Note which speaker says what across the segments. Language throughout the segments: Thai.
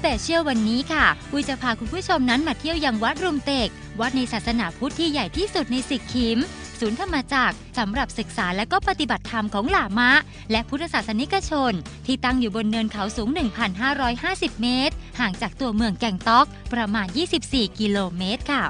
Speaker 1: สเปเชียลวันนี้ค่ะปุยจะพาคุณผู้ชมนั้นมาเที่ยวยังวัดรุมเตก วัดในศาสนาพุทธที่ใหญ่ที่สุดในสิกคิม ศูนย์ธรรมจักรสำหรับศึกษาและก็ปฏิบัติธรรมของหลามะ และพุทธศาสนิกชน ที่ตั้งอยู่บนเนินเขาสูง 1,550 เมตร ห่างจากตัวเมืองแก่งต๊อก ประมาณ 24 กิโลเมตรค่ะ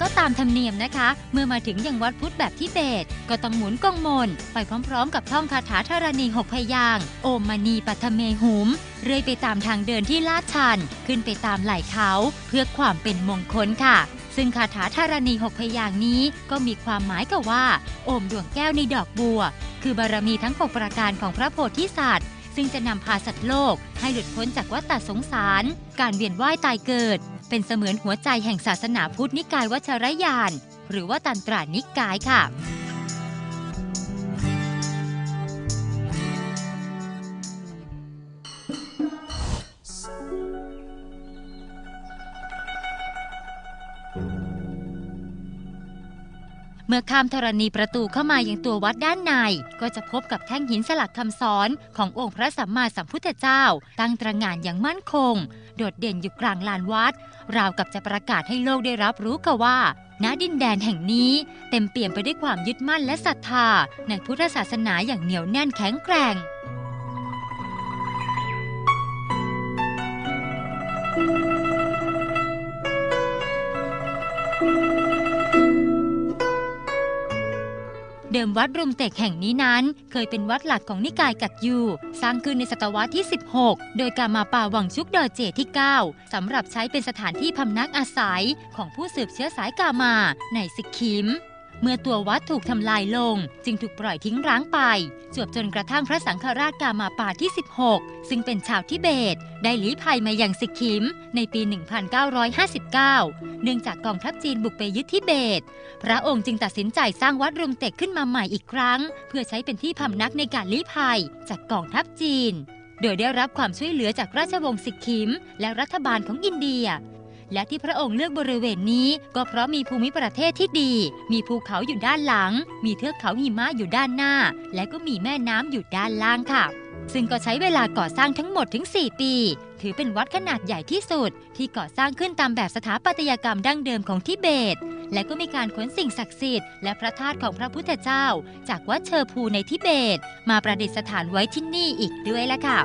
Speaker 1: ก็ตามธรรมเนียมนะคะ เมื่อมาถึงยังวัดพุทธแบบทิเบต ก็ต้องหมุนกองมนไปพร้อมๆ กับท่องคาถาธรณีหกพยางโอมมณีปัทเมหุม เรื่อยไปตามทางเดินที่ลาดชัน ขึ้นไปตามไหล่เขาเพื่อความเป็นมงคลค่ะ ซึ่งคาถาธรณีหกพยางนี้ก็มีความหมายกับว่า โอมดวงแก้วในดอกบัว คือบารมีทั้ง 6 ประการของพระโพธิสัตว์ซึ่งจะนำพาสัตว์โลกให้หลุดพ้นจากวัฏสงสาร การเวียนว่ายตายเกิด เป็นเสมือนหัวใจแห่งศาสนาพุทธนิกายวัชรยาน หรือว่าตันตรานิกายค่ะ มื่อข้ามธรณีประตูเข้ามายังตัววัดด้านใน ก็จะพบกับแท่งหินสลักคำสอนขององค์พระสัมมาสัมพุทธเจ้า ตั้งตระหง่านอย่างมั่นคง โดดเด่นอยู่กลางลานวัด ราวกับจะประกาศให้โลกได้รับรู้กันว่าณดินแดนแห่งนี้เต็มเปี่ยมไปด้วยความยึดมั่นและศรัทธา ในพุทธศาสนาอย่างเหนียวแน่นแข็งแกร่ง เดิมวัดรุมเตกแห่งนี้นั้น เคยเป็นวัดหลักของนิกายกักยู สร้างขึ้นในศตวรรษที่ 16 โดยกามาปาวังชุกดอเจที่ 9สำหรับใช้เป็นสถานที่พำนักอาศัยของผู้สืบเชื้อสายกามาในสิกิม เมื่อตัววัดถูกทำลายลง จึงถูกปล่อยทิ้งร้างไป จวบจนกระทั่งพระสังฆราชกามาปาที่ 16 ซึ่งเป็นชาวทิเบต ได้ลี้ภัยมาอยังสิกิม ในปี 1959 เนื่องจากกองทัพจีนบุกไปยึดทิเบต พระองค์จึงตัดสินใจสร้างวัดรุมเต็กขึ้นมาใหม่อีกครั้ง เพื่อใช้เป็นที่พำนักในการลี้ภัย จากกองทัพจีน โดยได้รับความช่วยเหลือจากราชวงศ์สิกิม และรัฐบาลของอินเดีย และที่พระองค์เลือกบริเวณนี้ ก็เพราะมีภูมิประเทศที่ดี มีภูเขาอยู่ด้านหลัง มีเทือกเขาหิมะอยู่ด้านหน้า และก็มีแม่น้ำอยู่ด้านล่างค่ะ ซึ่งก็ใช้เวลาก่อสร้างทั้งหมดถึง 4 ปี ถือเป็นวัดขนาดใหญ่ที่สุด ที่ก่อสร้างขึ้นตามแบบสถาปัตยกรรมดั้งเดิมของทิเบต และก็มีการขนสิ่งศักดิ์สิทธิ์และพระธาตุของพระพุทธเจ้า จากวัดเชอร์พูในทิเบต มาประดิษฐานไว้ที่นี่อีกด้วยละค่ะ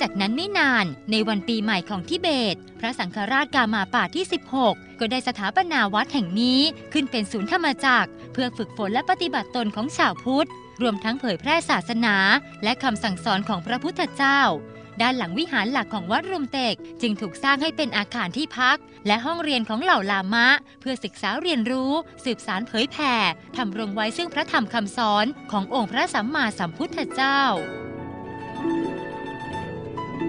Speaker 1: จากนั้นไม่นานในวันปีใหม่ของทิเบต พระสังฆราชกามาป่าที่ 16 ก็ได้สถาปนาวัดแห่งนี้ขึ้นเป็นศูนย์ธรรมจักร เพื่อฝึกฝนและปฏิบัติตนของชาวพุทธ รวมทั้งเผยแพร่ศาสนา และคำสั่งสอนของพระพุทธเจ้า ด้านหลังวิหารหลักของวัดรุมเตก จึงถูกสร้างให้เป็นอาคารที่พัก และห้องเรียนของเหล่าลามะ เพื่อศึกษาเรียนรู้ สืบสารเผยแผ่ทำรงไว้ซึ่งพระธรรมคำสอนขององค์พระสัมมาสัมพุทธเจ้า ส่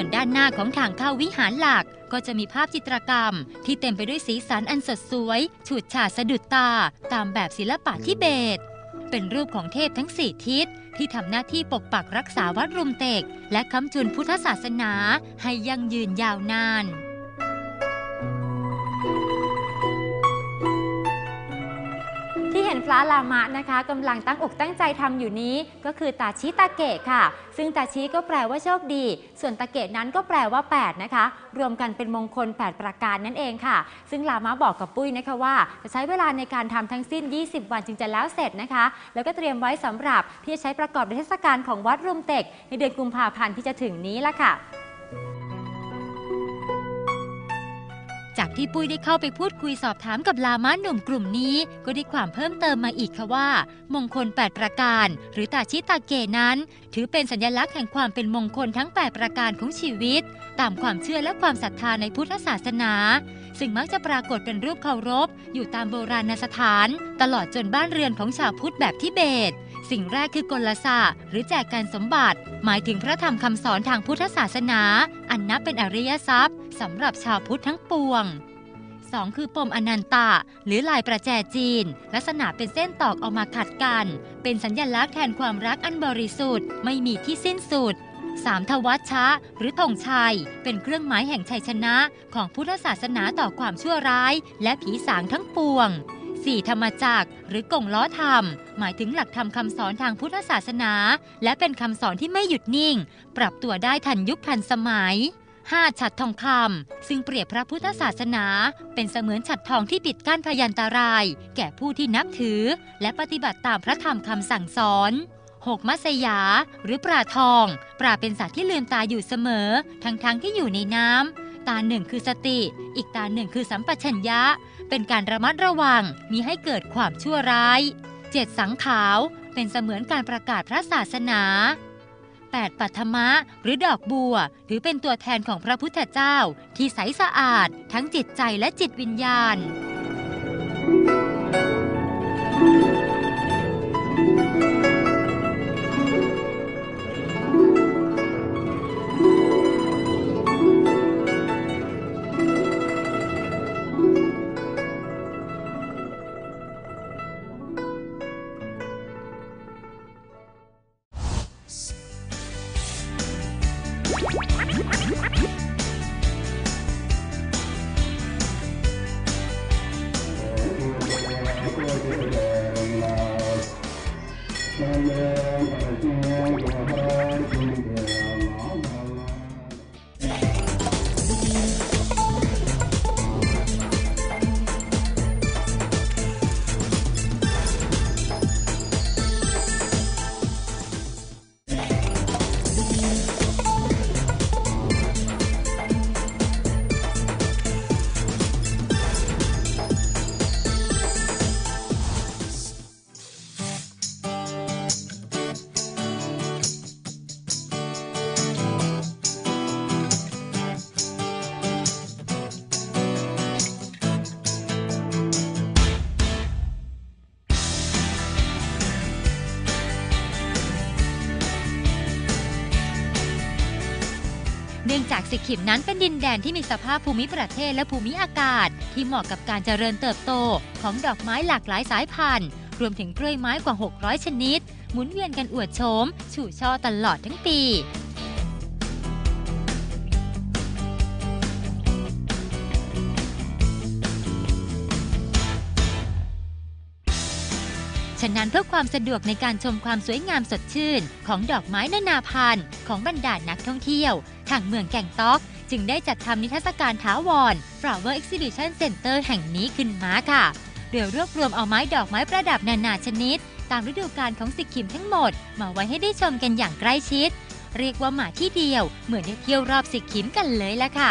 Speaker 1: วนด้านหน้าของทางเข้าวิหารหลักก็จะมีภาพจิตรกรรม ที่เต็มไปด้วยสีสันอันสดสวย ฉูดฉาดสะดุดตา ตามแบบศิลปะทิเบต เป็นรูปของเทพทั้งสี่ทิศ ที่ทำหน้าที่ปกปักรักษาวัดรุมเตก และค้ำจุนพุทธศาสนาให้ยั่งยืนยาวนาน
Speaker 2: ระลามะนะคะกำลังตั้งอกตั้งใจทำอยู่นี้ ก็คือตาชิตาเกะค่ะ ซึ่งตาชิก็แปลว่าโชคดี ส่วนตาเกะนั้นก็แปลว่า 8 นะคะ รวมกันเป็นมงคล 8 ประการนั่นเองค่ะ ซึ่งลามะบอกกับปุ้ยนะคะว่า จะใช้เวลาในการทำทั้งสิ้น 20 วันจึงจะแล้วเสร็จนะคะ แล้วก็เตรียมไว้สำหรับที่จะใช้ประกอบในเทศกาลของวัดรุมเต็กในเดือนกุมภาพันธ์ที่จะถึงนี้ละค่ะ
Speaker 1: จากที่ปุ้ยได้เข้าไปพูดคุยสอบถามกับลามาหนุ่มกลุ่มนี้ ก็ได้ความเพิ่มเติมมาอีกค่ะว่า มงคล 8 ประการ หรือตาชิตาเกนั้น ถือเป็นสัญลักษณ์แห่งความเป็นมงคลทั้ง 8 ประการของชีวิต ตามความเชื่อและความศรัทธาในพุทธศาสนา ซึ่งมักจะปรากฏเป็นรูปเคารพ อยู่ตามโบราณสถาน ตลอดจนบ้านเรือนของชาวพุทธแบบทิเบต สิ่งแรกคือกลสะหรือแจกการสมบัติ หมายถึงพระธรรมคำสอนทางพุทธศาสนา อันนับเป็นอริยทรัพย์สำหรับชาวพุทธทั้งปวง 2. คือปมอนันตะ หรือลายประแจจีน ลักษณะเป็นเส้นตอกออกมาขัดกัน เป็นสัญญลักษณ์แทนความรักอันบริสุทธิ์ไม่มีที่สิ้นสุด 3. ทวัชชะ หรือธงชัย เป็นเครื่องหมายแห่งชัยชนะ ของพุทธศาสนาต่อความชั่วร้าย และผีสางทั้งปวง 4. ธรรมจักรหรือกงล้อธรรม หมายถึงหลักธรรมคำสอนทางพุทธศาสนา และเป็นคำสอนที่ไม่หยุดนิ่ง ปรับตัวได้ทันยุคทันสมัย 5. ฉัดทองคำซึ่งเปรียบพระพุทธศาสนา เป็นเสมือนฉัดทองที่ปิดกั้นพยันตราย แก่ผู้ที่นับถือ และปฏิบัติตามพระธรรมคำสั่งสอน 6. มัสยา หรือปลาทอง ปลาเป็นสัตว์ที่ลืมตาอยู่เสมอ ทั้งๆทที่อยู่ในน้ำ ตาหนึ่งคือสติ อีกตาหนึ่งคือสัมปชัญญะ เป็นการระมัดระวังมีให้เกิดความชั่วร้าย 7. สังขาว เป็นเสมือนการประกาศพระศาสนา 8. ปัทมะ หรือดอกบัว ถือเป็นตัวแทนของพระพุทธเจ้า ที่ใสสะอาด ทั้งจิตใจและจิตวิญญาณ ทิมนั้นเป็นดินแดนที่มีสภาพภูมิประเทศและภูมิอากาศ ที่เหมาะกับการเจริญเติบโตของดอกไม้หลากหลายสายพันธุ์ รวมถึงกล้วยไม้กว่า 600 ชนิด หมุนเวียนกันอวดโฉมชูช่อตลอดทั้งปีฉะนั้นเพื่อความสะดวกในการชมความสวยงามสดชื่น ของดอกไม้นานาพันธุ์ของบรรดานักท่องเที่ยว ทางเมืองแก่งต๊อก จึงได้จัดทำนิทรรศการถาวร Flower Exhibition Center แห่งนี้ขึ้นมาค่ะโดยรวบรวมเอาไม้ดอกไม้ประดับนานาชนิด ตามฤดูกาลของสิกขิมทั้งหมด มาไว้ให้ได้ชมกันอย่างใกล้ชิด เรียกว่ามาที่เดียว เหมือนได้เที่ยวรอบสิกขิมกันเลยละค่ะ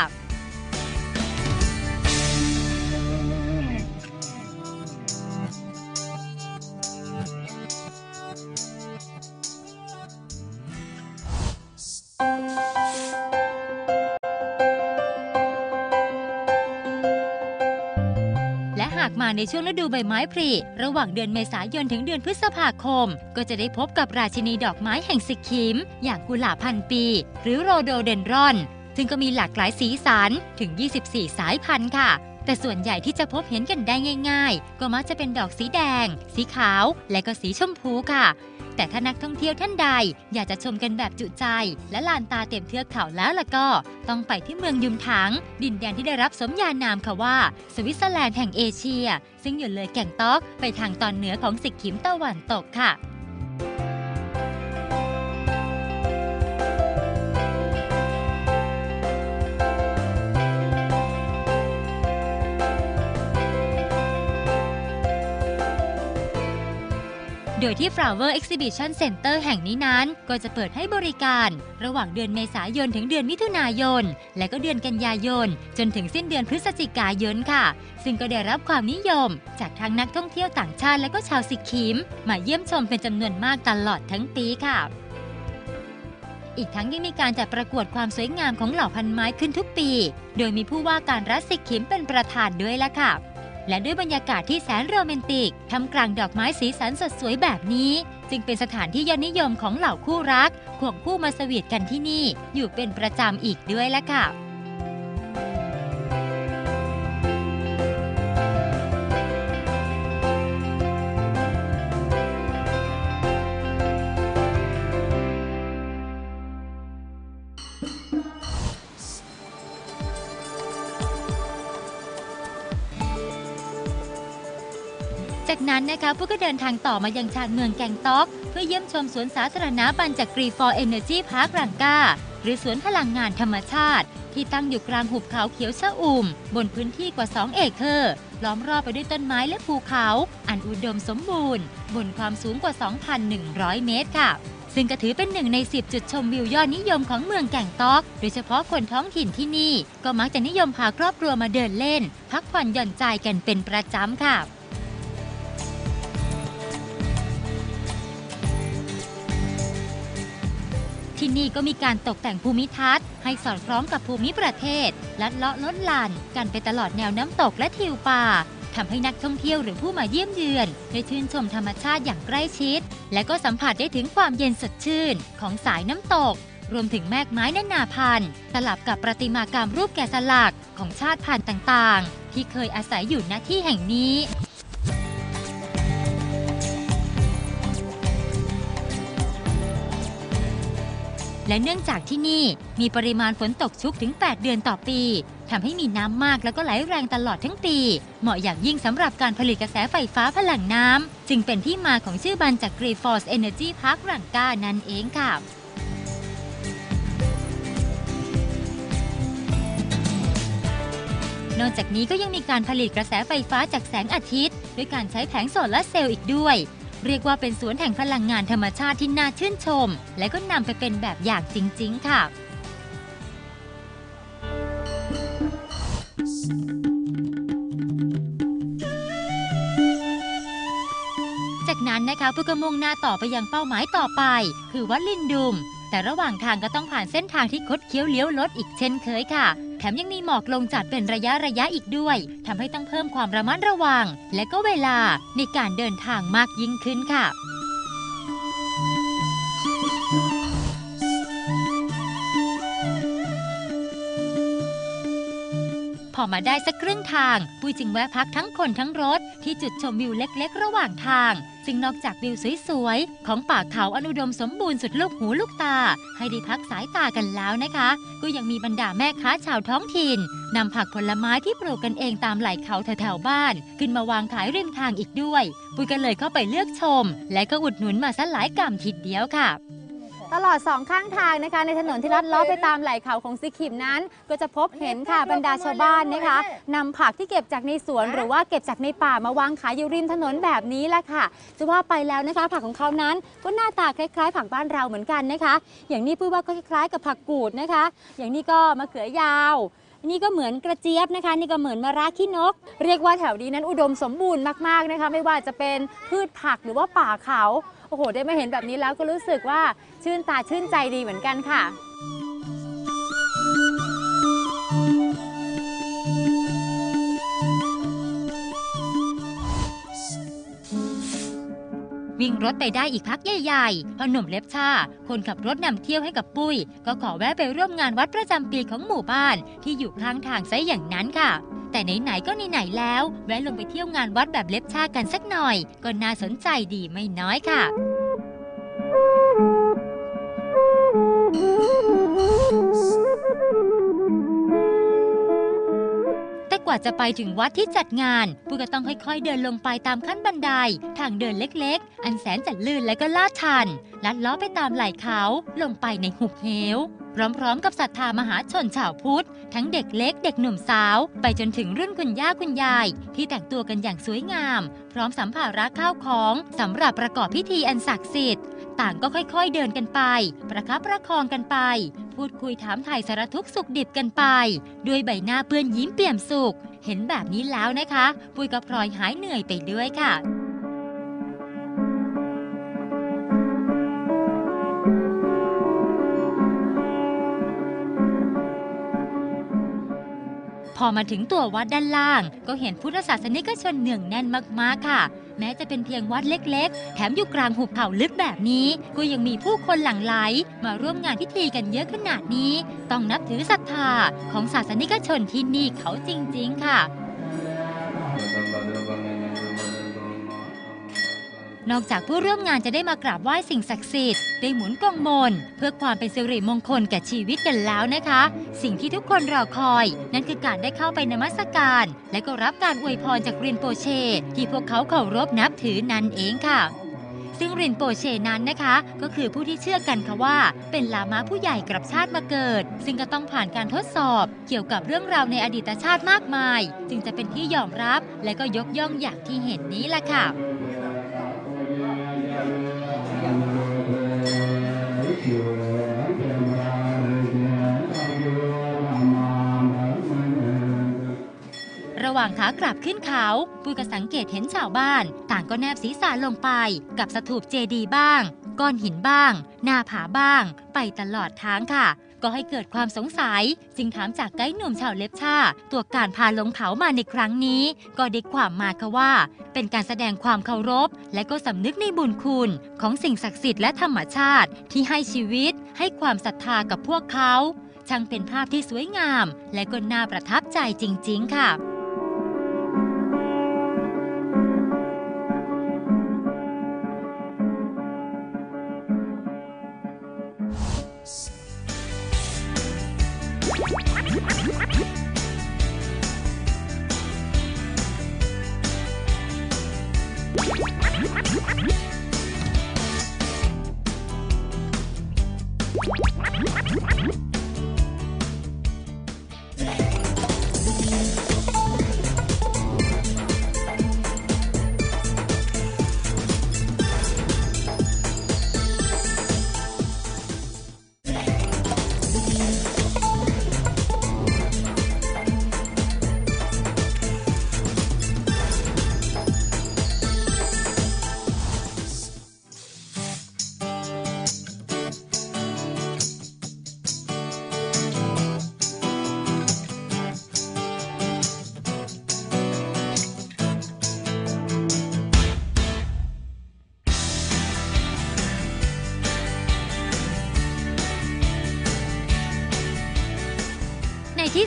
Speaker 1: กมาในช่วงฤดูใบไม้ผลิระหว่างเดือนเมษายนถึงเดือนพฤษภาคม ก็จะได้พบกับราชินีดอกไม้แห่งสิกคิม อย่างกุหลาบพันปี หรือโรโดเดนรอน ซึ่งก็มีหลากหลายสีสันถึง 24 สายพันธุ์ค่ะ แต่ส่วนใหญ่ที่จะพบเห็นกันได้ง่าย ๆ ก็มักจะเป็นดอกสีแดง สีขาว และก็สีชมพูค่ะ แต่ถ้านักท่องเที่ยวท่านใด อยากจะชมกันแบบจุใจ และลานตาเต็มเทือกเขาแล้วล่ะก็ ต้องไปที่เมืองยุมถัง ดินแดนที่ได้รับสมญานามค่ะว่า สวิตเซอร์แลนด์แห่งเอเชีย ซึ่งอยู่เลยแก่งตอกไปทางตอนเหนือของสิกขิมตะวันตกค่ะ โดยที่ Flower Exhibition Center แห่งนี้นั้น ก็จะเปิดให้บริการ ระหว่างเดือนเมษายนถึงเดือนมิถุนายน และก็เดือนกันยายน จนถึงสิ้นเดือนพฤศจิกายนค่ะ ซึ่งก็ได้รับความนิยม จากทั้งนักท่องเที่ยวต่างชาติและก็ชาวสิกคิม มาเยี่ยมชมเป็นจำนวนมากตลอดทั้งปีค่ะอีกทั้งยังมีการจัดประกวดความสวยงามของเหล่าพันไม้ขึ้นทุกปี โดยมีผู้ว่าการรัฐสิกขิมเป็นประธานด้วยละค่ะ และด้วยบรรยากาศที่แสนโรแมนติกทำกลางดอกไม้สีสันสดสวยแบบนี้ จึงเป็นสถานที่ยอดนิยมของเหล่าคู่รักควงคู่มาสวีทกันที่นี่ อยู่เป็นประจำอีกด้วยละค่ะ นะคะพวกก็เดินทางต่อมายังชานเมืองแกงต๊อก เพื่อเยี่ยมชมสวนสาธารณะบันจากกรีฟอร์เอเนอร์จีพาร์ครังกาหรือสวนพลังงานธรรมชาติ ที่ตั้งอยู่กลางหุบเขาเขียวชะอุ่ม บนพื้นที่กว่า 2 เอเคอร์ ล้อมรอบไปด้วยต้นไม้และภูเขา อันอุดมสมบูรณ์ บนความสูงกว่า 2,100 เมตรค่ะ ซึ่งก็ถือเป็นหนึ่งใน 10 จุดชมวิวยอดนิยมของเมืองแก่งตอก โดยเฉพาะคนท้องถิ่นที่นี่ ก็มักจะนิยมพาครอบครัวมาเดินเล่น พักผ่อนหย่อนใจกันเป็นประจำค่ะ ที่นี่ก็มีการตกแต่งภูมิทัศน์ ให้สอดคล้องกับภูมิประเทศ ลัดเลาะลดลาน กันไปตลอดแนวน้ำตกและทิวป่าทำให้นักท่องเที่ยวหรือผู้มาเยี่ยมเยือน ได้ชื่นชมธรรมชาติอย่างใกล้ชิด และก็สัมผัสได้ถึงความเย็นสดชื่น ของสายน้ำตก รวมถึงแมกไม้นานาพันธุ์สลับกับประติมากรรมรูปแกะสลักของชาติพันธุ์ต่างๆ ที่เคยอาศัยอยู่ณที่แห่งนี้ และเนื่องจากที่นี่มีปริมาณฝนตกชุกถึง 8 เดือนต่อปีทำให้มีน้ำมากแล้วก็ไหลแรงตลอดทั้งปี เหมาะอย่างยิ่งสำหรับการผลิตกระแสไฟฟ้าพลังน้ำจึงเป็นที่มาของชื่อบันจาก Green Force Energy Park รังกานั่นเองค่ะนอกจากนี้ก็ยังมีการผลิตกระแสไฟฟ้าจากแสงอาทิตย์ ด้วยการใช้แผงโซลาร์เซลล์อีกด้วย เรียกว่าเป็นสวนแห่งพลังงานธรรมชาติที่น่าชื่นชม และก็นำไปเป็นแบบอย่างจริง ๆ ค่ะ จากนั้นนะคะผู้ก็มุ่งหน้าต่อไปยังเป้าหมายต่อไป คือวัดลินดุม แต่ระหว่างทางก็ต้องผ่านเส้นทางที่คดเคี้ยวเลี้ยวลดอีกเช่นเคยค่ะ แถมยังมีหมอกลงจัดเป็นระยะระยะอีกด้วยทำให้ต้องเพิ่มความระมัดระวัง และก็เวลาในการเดินทางมากยิ่งขึ้นค่ะ อมาได้สักครึ่งทาง ปุ้ยจึงแวะพักทั้งคนทั้งรถ ที่จุดชมวิวเล็กๆ ระหว่างทาง ซึ่งนอกจากวิวสวยๆ ของป่าเขาอนุดมสมบูรณ์สุดลูกหูลูกตา ให้ได้พักสายตากันแล้วนะคะ ก็ยังมีบรรดาแม่ค้าชาวท้องถิ่นนำผักผลไม้ที่ปลูกกันเองตามไหล่เขาแถวๆบ้าน ขึ้นมาวางขายริมทางอีกด้วย ปุ้ยก็เลยเข้าไปเลือกชม และก็อุดหนุนมาซะหลายกำทีเดียวค่ะ
Speaker 2: ตลอดสองข้างทางนะคะในถนนที่ลัดเลาะไปตามไหล่เขาของซิคิมนั้น ก็จะพบเห็นค่ะบรรดาชาวบ้านนะคะนำผักที่เก็บจากในสวน หรือว่าเก็บจากในป่ามาวางขายอยู่ริมถนนแบบนี้แหละค่ะ จะว่าไปแล้วนะคะ ผักของเขานั้นก็หน้าตาคล้ายๆ ผักบ้านเราเหมือนกันนะคะ อย่างนี้พูดว่าก็คล้ายๆกับผักกูดนะคะ อย่างนี้ก็มะเขือยาวนี่ก็เหมือนกระเจี๊ยบนะคะ นี่ก็เหมือนมะระขี้นก เรียกว่าแถวนี้นั้นอุดมสมบูรณ์มากๆนะคะ ไม่ว่าจะเป็นพืชผักหรือว่าป่าเขา โอ้โห ได้มาเห็นแบบนี้แล้วก็รู้สึกว่าชื่นตาชื่นใจดีเหมือนกันค่ะ
Speaker 1: วิ่งรถไปได้อีกพักใหญ่ๆพอหนุ่มเล็บชา คนขับรถนำเที่ยวให้กับปุ้ย ก็ขอแวะไปร่วมงานวัดประจำปีของหมู่บ้านที่อยู่ข้างทางซะอย่างนั้นค่ะ แต่ไหนๆก็ไหนๆแล้ว แวะลงไปเที่ยวงานวัดแบบเล็บชากันสักหน่อย ก็น่าสนใจดีไม่น้อยค่ะ ว่าจะไปถึงวัดที่จัดงานผู้ก็ต้องค่อยๆ เดินลงไปตามขั้นบันได ทางเดินเล็กๆ อันแสนจะลื่นและก็ลาดชัน ลัดล้อไปตามไหล่เขาลงไปในหุบเหวพร้อมๆ กับศรัทธามหาชนชาวพุทธ ทั้งเด็กเล็กเด็กหนุ่มสาว ไปจนถึงรุ่นคุณย่าคุณยาย ที่แต่งตัวกันอย่างสวยงาม พร้อมสัมภาระข้าวของสำหรับประกอบพิธีอันศักดิ์สิทธิ์ ต่างก็ค่อยๆเดินกันไป ประคับประคองกันไป พูดคุยถามถ่ายสารทุกสุขดิบกันไป ด้วยใบหน้าเปื้อนยิ้มเปี่ยมสุข เห็นแบบนี้แล้วนะคะ ปุยก็พลอยหายเหนื่อยไปด้วยค่ะพพอมาถึงตัววัดด้านล่าง ก็เห็นพุทธศาสนิกชนเนืองแน่นมากๆค่ะ แม้จะเป็นเพียงวัดเล็กๆ แถมอยู่กลางหุบเขาลึกแบบนี้ ก็ยังมีผู้คนหลั่งไหล มาร่วมงานพิธีกันเยอะขนาดนี้ ต้องนับถือศรัทธาของศาสนิกชนที่นี่เขาจริง ๆ ค่ะ นอกจากผู้ร่วมงานจะได้มากราบไหว้สิ่งศักดิ์สิทธิ์ได้หมุนกองมนเพื่อความเป็นสิริมงคลแก่ชีวิตกันแล้วนะคะ สิ่งที่ทุกคนรอคอย นั่นคือการได้เข้าไปนมัสการ และก็รับการอวยพรจากรินโปเช ที่พวกเขาเคารพนับถือนั่นเองค่ะซึ่งรินโปเชนั้นนะคะ ก็คือผู้ที่เชื่อกันค่ะว่า เป็นลามาผู้ใหญ่กลับชาติมาเกิด ซึ่งก็ต้องผ่านการทดสอบเกี่ยวกับเรื่องราวในอดีตชาติมากมาย จึงจะเป็นที่ยอมรับและก็ยกย่องอย่างที่เห็นนี้ล่ะค่ะ ระหว่างขากลับขึ้นเขาปุ้ยก็สังเกตเห็นชาวบ้าน ต่างก็แนบศีรษะลงไป กับสถูปเจดีย์บ้าง ก้อนหินบ้าง หน้าผาบ้าง ไปตลอดทางค่ะ ก็ให้เกิดความสงสัย จึงถามจากไกด์หนุ่มชาวเล็บชาตัวการพาลงเขามาในครั้งนี้ ก็ได้ความมาค่ะว่า เป็นการแสดงความเคารพ และก็สำนึกในบุญคุณ ของสิ่งศักดิ์สิทธิ์และธรรมชาติที่ให้ชีวิต ให้ความศรัทธากับพวกเขาช่างเป็นภาพที่สวยงาม และก็น่าประทับใจจริง ๆ ค่ะ ใ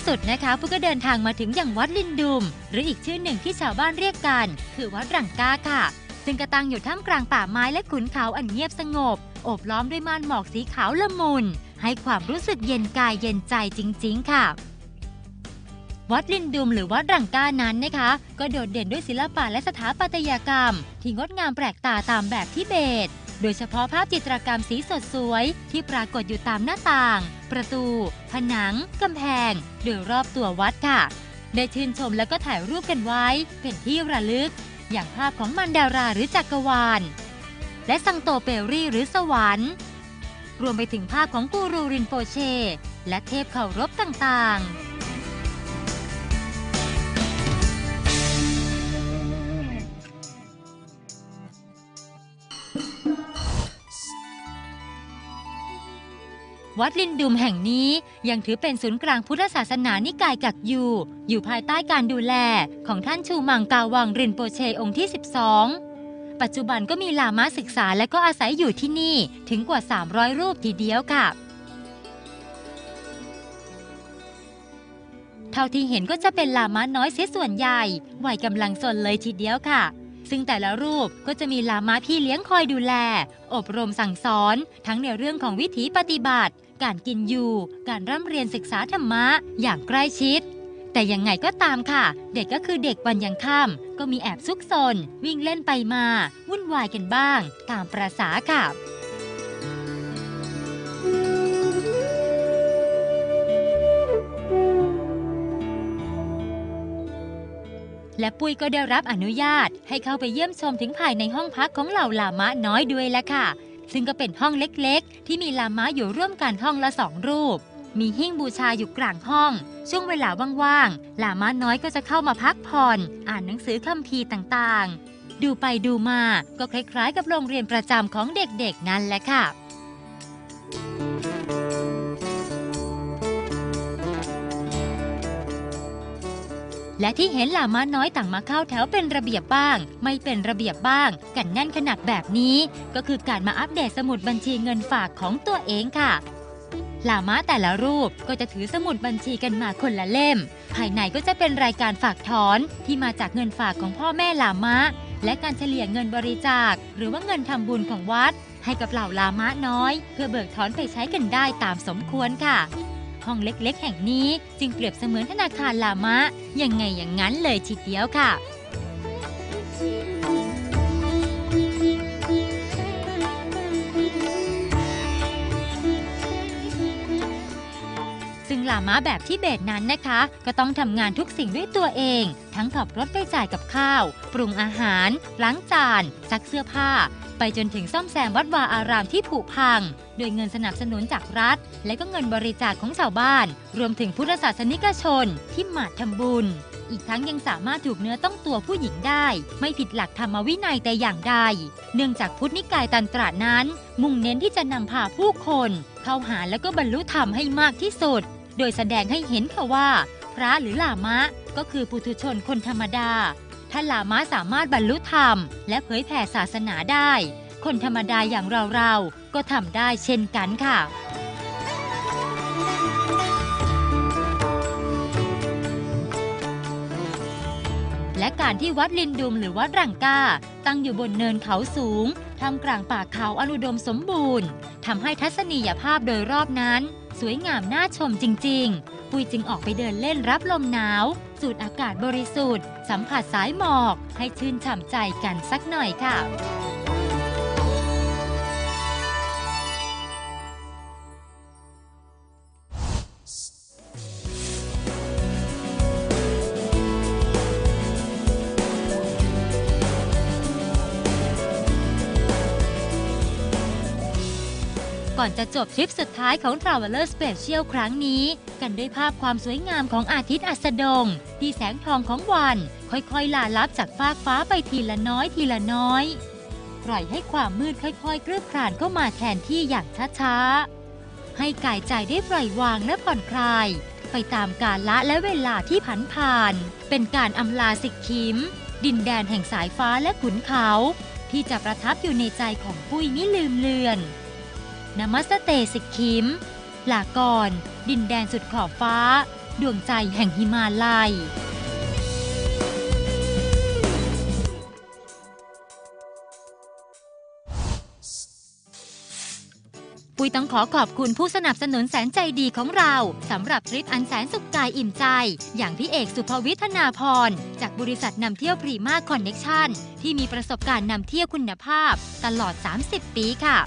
Speaker 1: สุดนะคะผู้ก็เดินทางมาถึงอย่างวัดลินดุม หรืออีกชื่อหนึ่งที่ชาวบ้านเรียกกัน คือวัดรังกาค่ะ ซึ่งกระตั้งอยู่ท่ามกลางป่าไม้และขุนเขาอันเงียบสงบ โอบล้อมด้วยม่านหมอกสีขาวละมุน ให้ความรู้สึกเย็นกายเย็นใจจริง ๆ ค่ะวัดลินดุมหรือวัดรังกานั้นนะคะ ก็โดดเด่นด้วยศิลปะและสถาปัตยกรรม ที่งดงามแปลกตาตามแบบทิเบต โดยเฉพาะภาพจิตรกรรมสีสดสวยที่ปรากฏอยู่ตามหน้าต่าง ประตู ผนัง กำแพง โดยรอบตัววัดค่ะ ได้ชื่นชมแล้วก็ถ่ายรูปกันไว้เป็นที่ระลึก อย่างภาพของมันดาราหรือจักรวาล และซังโตเปรี่หรือสวรรค์ รวมไปถึงภาพของกูรูรินโปเช และเทพเคารพต่างๆ วัดลินดุมแห่งนี้ยังถือเป็นศูนย์กลางพุทธศาสนานิกายกักยูอยู่ภายใต้การดูแลของท่านชูมังกาวังรินโปเชองค์ที่ 12 ปัจจุบันก็มีลามาศึกษาและก็อาศัยอยู่ที่นี่ถึงกว่า 300 รูปทีเดียวค่ะเท่าที่เห็นก็จะเป็นลามาน้อยเสียส่วนใหญ่วัยกำลังสนเลยทีเดียวค่ะ ซึ่งแต่ละรูปก็จะมีลามาพี่เลี้ยงคอยดูแล อบรมสั่งสอน ทั้งในเรื่องของวิถีปฏิบัติ การกินอยู่ การร่ำเรียนศึกษาธรรมะอย่างใกล้ชิด แต่ยังไงก็ตามค่ะ เด็กก็คือเด็กวันยังค่ำก็มีแอบซุกซน วิ่งเล่นไปมา วุ่นวายกันบ้าง ตามประษาค่ะและปุ้ยก็ได้รับอนุญาตให้เข้าไปเยี่ยมชมถึงภายในห้องพักของเหล่าลามะน้อยด้วยละค่ะ ซึ่งก็เป็นห้องเล็กๆ ที่มีลามะอยู่ร่วมกันห้องละสองรูป มีหิ้งบูชาอยู่กลางห้อง ช่วงเวลาว่างๆลามะน้อยก็จะเข้ามาพักผ่อน อ่านหนังสือคัมภีร์ต่างๆ ดูไปดูมาก็คล้ายๆ กับโรงเรียนประจำของเด็กๆนั่นแหละค่ะ และที่เห็นหลาม้าน้อยต่างมาเข้าแถวเป็นระเบียบบ้าง ไม่เป็นระเบียบบ้าง กันแน่นขนาดแบบนี้ ก็คือการมาอัปเดตสมุดบัญชีเงินฝากของตัวเองค่ะหลาม้าแต่ละรูปก็จะถือสมุดบัญชีกันมาคนละเล่ม ภายในก็จะเป็นรายการฝากถอนที่มาจากเงินฝากของพ่อแม่หลาม้า และการเฉลี่ยเงินบริจาค หรือว่าเงินทำบุญของวัด ให้กับเหล่าลาม้าน้อย เพื่อเบิกถอนไปใช้กันได้ตามสมควรค่ะ ห้องเล็กๆ แห่งนี้ จึงเปรียบเสมือนธนาคารลามะ ยังไงอย่างนั้นเลยทีเดียวค่ะซึ่งลามะแบบที่เบตนั้นนะคะ ก็ต้องทำงานทุกสิ่งด้วยตัวเอง ทั้งขับรถไปจ่ายกับข้าว ปรุงอาหาร ล้างจาน ซักเสื้อผ้า ไปจนถึงซ่อมแซมวัดวาอารามที่ผุพัง โดยเงินสนับสนุนจากรัฐ และก็เงินบริจาคของชาวบ้าน รวมถึงพุทธศาสนิกชนที่มาทำบุญ อีกทั้งยังสามารถถูกเนื้อต้องตัวผู้หญิงได้ ไม่ผิดหลักธรรมวินัยแต่อย่างใด เนื่องจากพุทธนิกายตันตรานั้น มุ่งเน้นที่จะนำพาผู้คน เข้าหาและก็บรรลุธรรมให้มากที่สุด โดยแสดงให้เห็นค่ะว่า พระหรือลามะก็คือปุถุชนคนธรรมดา ถ้าลามะสามารถบรรลุธรรม และเผยแผ่ศาสนาได้ คนธรรมดาอย่างเราๆ ก็ทำได้เช่นกันค่ะและการที่วัดลินดุมหรือวัดรังกาตั้งอยู่บนเนินเขาสูงท่ามกลางป่าเขาอนุดมสมบูรณ์ทำให้ทัศนียภาพโดยรอบนั้น สวยงามน่าชมจริง ๆ ปุยจึงออกไปเดินเล่นรับลมหนาว สูดอากาศบริสุทธิ์ สัมผัสสายหมอก ให้ชื่นฉ่ำใจกันสักหน่อยค่ะ ก่อนจะจบทริปสุดท้ายของ Traveler Special ครั้งนี้ กันด้วยภาพความสวยงามของอาทิตย์อัสดง ที่แสงทองของวัน ค่อยๆลาลับจากฟากฟ้าไปทีละน้อยทีละน้อย ปล่อยให้ความมืดค่อยๆกรืบคลานเข้ามาแทนที่อย่างช้าๆ ให้กายใจได้ปล่อยวางและผ่อนคลาย ไปตามกาลละและเวลาที่ผันผ่าน เป็นการอำลาสิกคิม ดินแดนแห่งสายฟ้าและขุนเขา ที่จะประทับอยู่ในใจของปุ้ยไม่ลืมเลือน นามัสเตสิกคิม ลาก่อน ดินแดนสุดขอบฟ้า ดวงใจแห่งหิมาลัยปุยต้องขอขอบคุณผู้สนับสนุนแสนใจดีของเราสำหรับทริปอันแสนสุขกายอิ่มใจ อย่างพี่เอกสุภวิทนาพร จากบริษัทนำเที่ยวพรีมาคอนเน็กชั่นที่มีประสบการณ์นำเที่ยวคุณภาพ ตลอด 30 ปีค่ะ